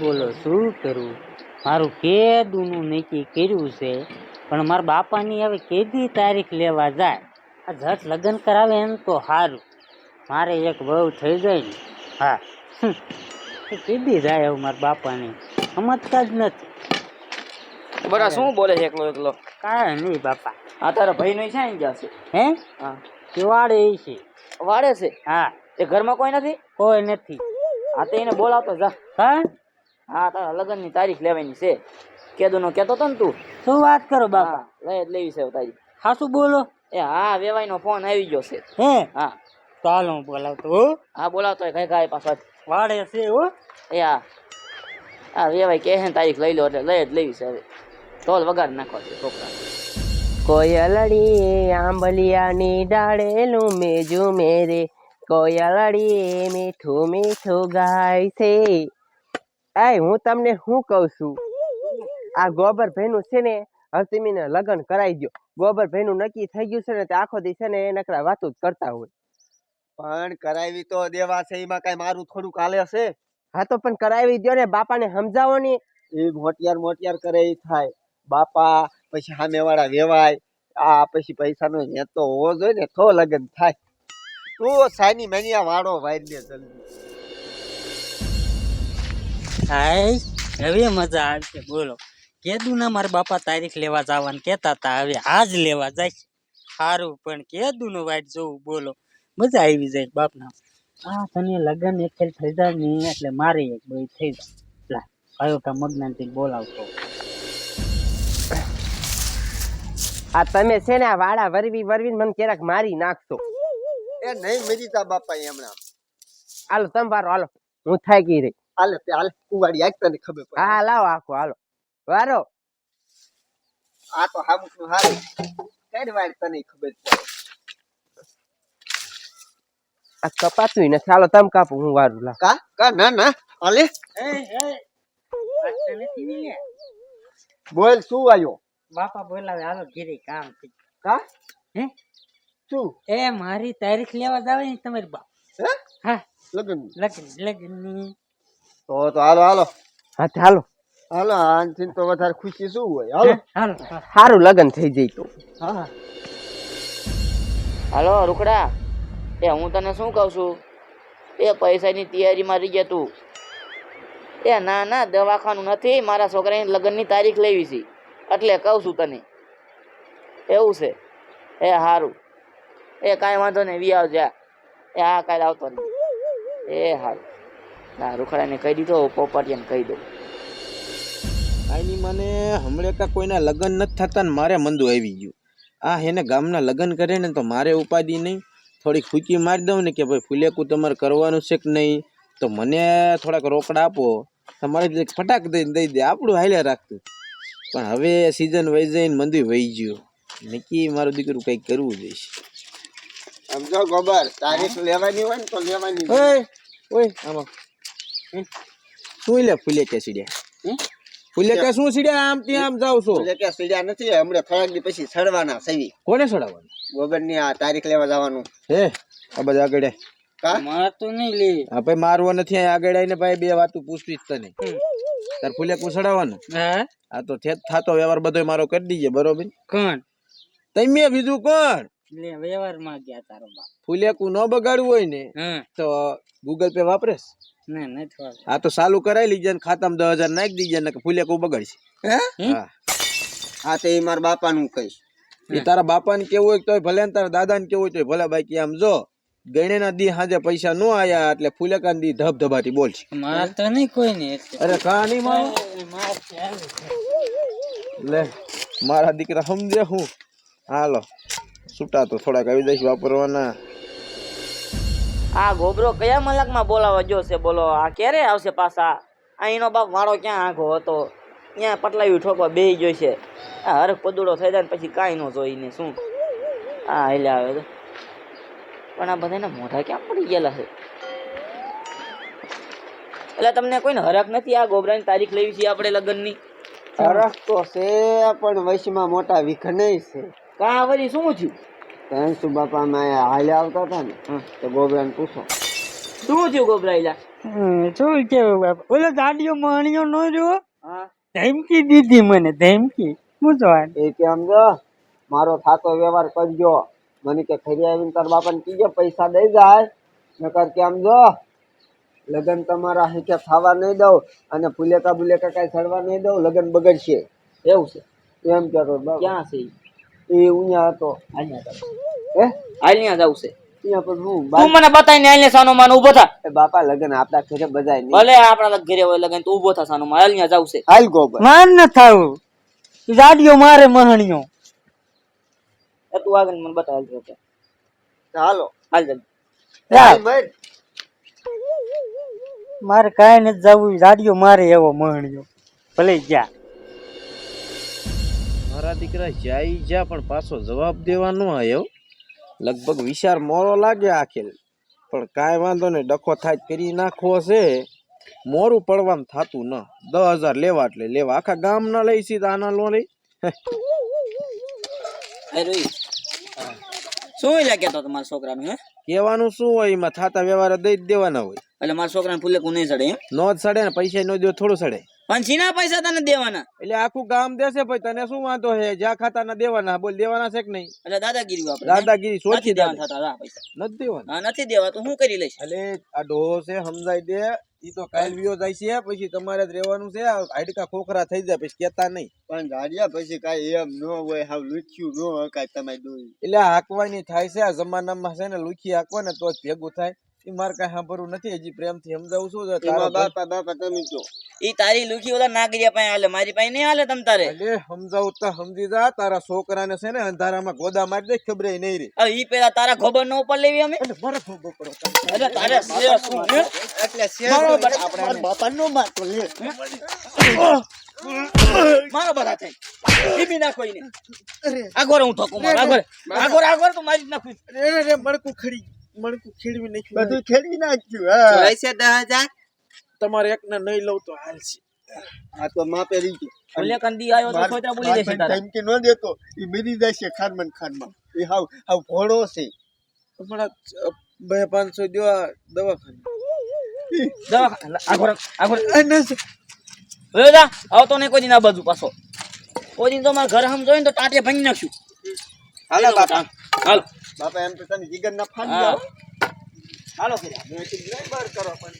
બોલો શું કરું? મારું કેદુનું નક્કી કર્યું છે પણ મારા બાપાની હવે કેદી તારીખ લેવા જાય. આ જટ લગ્ન કરાવે એમ તો સારું મારે એક બહુ થઈ જાય ને. હા કેદી જાય હવે મારા બાપાની? સમજતા જ નથી. બરા શું બોલે છે એકલો એકલો? કાંઈ નહીં બાપા. આ તારા ભાઈ નહીં છે અહીં જશે હે? હા. કેવાડે એ છે. વાડે છે? હા. એ ઘરમાં કોઈ નથી? કોઈ નથી. આ તો એને બોલાવતો જા. હા? હા તારા લગ્નની તારીખ લેવાની છે. કેદુ નો કેતો તો ને તું. શું વાત કરો બાપા? લઈ જ લેવી છે તારી. હાસું બોલો. એ હા વેવાઈ નો ફોન આવી ગયો છે. હે? હા. ચાલો હું બોલાવતો હો. બોલાવતો કઈ કઈ પાછળ વાડે છે હો. એ હા. હા વેવાઈ કે તારીખ લઈ લો એટલે લઈ જ લેવી છે હવે. તોલ વગાડ નાખો છે છોકરા. કોયલડી આંબલિયાની ડાળેલું મેજુ મેરે. કોયલડી મીઠું મીઠું ગાય છે. આય હું તમને શું કહું છું? આ ગોબર ભાઈનું છે ને હસ્તીમીને લગ્ન કરાવી દો ગોબર ભાઈનું નક્કી થઈ ગયું છે ને તે આખો દી છે ને એ નકરા વાતો જ કરતા હોય. પણ કરાવી તો દેવા છે એમાં કઈ મારું થોડું કાલે હશે હા તો પણ કરાવી દો ને બાપાને સમજાવો ને. એ મોટિયાર મોટિયાર કરે એ થાય. બાપા પછી સામે વાળા વેવાય. આ પછી પૈસાનો હેતો હોવો જોઈએ ને તો લગ્ન થાય. તું સાની મેનિયા વાળો વાઈર ને જલ્દી. હાય હવે મજા આવશે બોલો. કેદું ના મારા બાપા તારીખ લેવા જવાનું કહેતા હતા હવે આજ લેવા જાય સારું પણ કેદું નું વાઈટ જોવું બોલો. મજા આવી જાય બાપના. આ તને લગ્ન એક થઈ જાય ને એટલે મારે એક ભાઈ થઈ જાય. લા કયો કા મગનાથી બોલાવતો. આ તમે છે ને આ વાળા વરવી વરવી મને ક્યારેક મારી નાખશો. એ નહીં મરીતા બાપા હમણાં. હાલો તમ વારો હાલો. હું થાકી રહી. હાલે તે હાલે. કુવાડી આજ તને ખબર પડે. હા લાવો આખો હાલો. વારો. આ તો હામુકનું હાલ. કઈ વાર તને ખબર પડે. આ કપાતું નથી. હાલો તમ કાપો હું વારું લા કા? કા? ના ના. હાલે. બોલ શું આવ્યો? બાપા બોલાવે હાલો ઘેરે કામ છે. કા? હે? શું? એ મારી તારીખ લેવા જાવે ને તમારી બાપ હા? લગન લગન લગ્ન લગ્નની. તો તો હાલો હાલો. હા ચાલો હાલો. હાલો આનથી તો વધારે ખુશી શું હોય? હાલો. હાલો હાલો. સારું લગ્ન થઈ જઈ તો. હા હાલો રૂકડા એ હું તને શું કહું છું? એ પૈસાની તૈયારીમાં રહી ગયા તું. એ ના ના દવાખાનું નથી. મારા છોકરાની લગ્નની તારીખ લેવી છે. એટલે કહું છું તને. એવું છે. એ સારું એ કાંઈ વાંધો નહીં વી આવજે. એ હા કાલે આવતો નહીં એ સારું ના રૂખડાને કહી દીધો પોપટિયાને કહી દઉં. આની મને હમણાં કાં કોઈના લગ્ન નથી થતા ને મારે મંદુ આવી ગયું. આ એને ગામના લગ્ન કરે ને તો મારે ઉપાધિ નહીં. થોડીક ફૂકી મારી દઉં ને કે ભાઈ ફુલેકું તમારે કરવાનું છે કે નહીં? તો મને થોડાક રોકડા આપો. તમારે ફટાક દઈને દઈ દે આપણું હાલ્યા રાખતું. પણ હવે સિઝન વહી જઈને મંદુ વહી ગયું. નક્કી મારું દીકરું કંઈક કરવું જોઈશે. સમજો ગોબર તારીખ લેવાની હોય ને તો લેવાની. ઓય ઓય આમાં? શું લે ફૂલે કે સીડ્યા ફૂલે કે શું સીડ્યા આમ ત્યાં આમ જાવ છો. ફૂલે કે સીડ્યા નથી હમણે થોડાક દી પછી સડવાના સવી કોને સડાવવાનું? ગોબરની આ તારીખ લેવા જવાનું. હે આ બધા આગળ મારતું તો નહીં લે. હા ભાઈ મારવો નથી આગળ આવીને ભાઈ બે વાતું પૂછવી જ તને. તાર ફૂલે કુસડાવવાનું હા? આ તો થે થાતો વ્યવહાર બધો મારો કરી દીજે બરોબર? કોણ? તમે બીજું કોણ? લે વ્યવહારમાં ગયા તારો બાપ. ફૂલેકુ ન બગાડવું હોય ને તો ગૂગલ પે વાપરેશ. ના આ તો ચાલુ કરાવી લીજે ને ખાતામાં દસ હજાર નાખી દીજે ને ફૂલેકુ બગાડશે બગડશે. હા? આ તે મારા બાપાનું કહીશ. એ તારા બાપાને કેવું હોય તો ભલે ને તારા દાદાને કેવું હોય તો ભલે બાકી આમ જો ગણેના દી હાજે પૈસા નો આયા એટલે ફૂલેકા દી ધબ ધબાટી બોલશે. માર તો નહીં કોઈ નહીં અરે કા નહીં મારો? લે મારા દીકરા સમજે હું. હાલો છૂટા તો થોડાક આવી જઈશ વાપરવાના. આ ગોબરો કયા મલકમાં બોલાવા ગયો છે બોલો. આ ક્યારે આવશે પાછા? આ એનો બાપ વાળો ક્યાં આંખો હતો? ત્યાં પટલાવી ઠોકવા બેહી ગયો છે. આ હરખ પદુડો થઈ જાય ને પછી કાંઈ ન જોઈને શું? હા એટલે આવે તો. પણ આ બધાના મોઢા ક્યાં પડી ગયેલા છે? એટલે તમને કોઈને હરખ નથી આ ગોબરાની તારીખ લેવી છે આપણે લગ્નની? હરખ તો છે પણ વયસમાં મોટા વિઘ્ન છે. કાં વળી શું થયું? શું બાપા અમે હાલે આવતા હતા ને. તો ગોબરાને પૂછો. શું થયું ગોબરાઈલા શું કેવું બાપા? ઓલો દાડીઓ માણ્યો નો જો ધમકી દીધી મને ધમકી. હું જો એ કે સમજો મારો થાતો વ્યવહાર કરજો. મને કે ખરી આવીને તાર બાપાને કીજો પૈસા દઈ જાય. નકર કે સમજો લગન તમારા હેઠે થવા નહીં દઉં અને ફુલેકા બુલેકા કાંઈ ચડવા નહીં દઉં લગન બગડશે. એવું છે? એમ કહેતો બાપ. ક્યાં છે? એ ઉયા હતો. જાવ હે? જાવ છે. અહીંયા પર હું તું મને સાનો માન ઊભો થા. એ બાપા લગન આપડા ઘરે નહીં. ભલે આપણા ઘરે હોય લગન તું ઊભો થા સાનો માં હાલ્યા જાવ છે. હાલ ગોબર માર ન થાવું દાડીઓ મારે મહણિયો એ તું આગળ મને બતાવ હાલ હાલો. હાલ જલ્દી જા. હાલ મર. મારે કાંઈ નથી જવું. જાડિયો મારે એવો મહણિયો ભલે ગયા. મારા દીકરા જાય જા પણ પાછો જવાબ દેવા ન આવ્યો લગભગ વિચાર મોરો લાગે આખેલ. પણ કાંઈ વાંધો નહીં ડખો થાય કરી નાખવો છે. મોરું પડવાનું થાતું ન. દસ હજાર લેવા એટલે લેવા. આખા ગામ ના લઈ સીધા આના લો લઈ શું લાગ્યા તો તમારા છોકરાનું હે? કહેવાનું શું હોય? એમાં થાતા વ્યવહાર દઈ જ દેવાના હોય. એટલે મારા છોકરાને ફૂલે નહીં ચડે એમ? નો જ સડે ને પૈસા નો દો થોડું સડે પણ છીના પૈસા તને દેવાના. એટલે આખું ગામ દેશે ભાઈ તને શું વાંધો છે જ્યાં ખાતા ના દેવાના. બોલ દેવાના છે કે નહીં? એટલે દાદાગીરી વાપરે દાદાગીરી સોચી દેવાના દાદા. થતા રા પૈસા. નથી દેવાના. હા નથી દેવા તો હું કરી લઈશ? એટલે આ ડોહો છે સમજાઈ દે. ઈ તો કાલ વિયો જાય છે પછી તમારે જ રહેવાનું છે. હાડકા ખોખરા થઈ જાય પછી કેતા નહીં. પણ ગાડિયા પછી કાઈ એમ ન હોય હાવ લુખ્યું ન હકાય તમે દોઈ એટલે હાકવાની થાય છે આ જમાનામાં છે ને લુખી હાંકવા ને તો જ ભેગું થાય. એ મારે કાંઈ સાંભળવું નથી હજી પ્રેમથી સમજાવું છું તારા બાપા બાપા તમે કહો ઈ તારી લુખી ઓલા નાગરિયા પાસે હાલે મારી પાસે નહીં હાલે તમ તારે? એટલે સમજાવું તો સમજી જા તારા છોકરાને છે ને અંધારામાં ગોદા મારી દે ખબર નહીં રે. હવે ઈ પેલા તારા ખબર નો ઉપર લેવી અમે? મારે થોડો પડો એટલે તારે શેર શું એટલે શેર આપણે બાપા નો મારતો લે. મારો બધા થઈ બીબી નાખો હું ઠોકું મારું. આગળ આગળ આગળ તો મારી જ નાખું. રે રે મણકું ખડી. મણકું ખેડવી નાખ્યું બધું ખેડવી નાખ્યું હા. તમારે એકને નહીં લઉં તો હાલશે આ તો માપે રહી ગયું. ભલે કંદી આવ્યો તો છોકરા બોલી દેશે તારા. કે ન દેતો એ મરી જશે ખાનમન ખાનમાં. એ હાવ હાવ ઘોડો છે. હમણાં બે પાંચસો દેવા દવાખાને. દવાખાના આગળ આગળ જા આવતો નહીં કોઈ દિન આ બાજુ પાછો. કોઈ દિન તો મારા ઘર હમ જોઈને તો ટાટે ભાઈ નાખશું. હાલો બાપા. હાલો. બાપા એમ તો તને જીગર ના ફાન હાલો નહીં બહાર કરો પણ.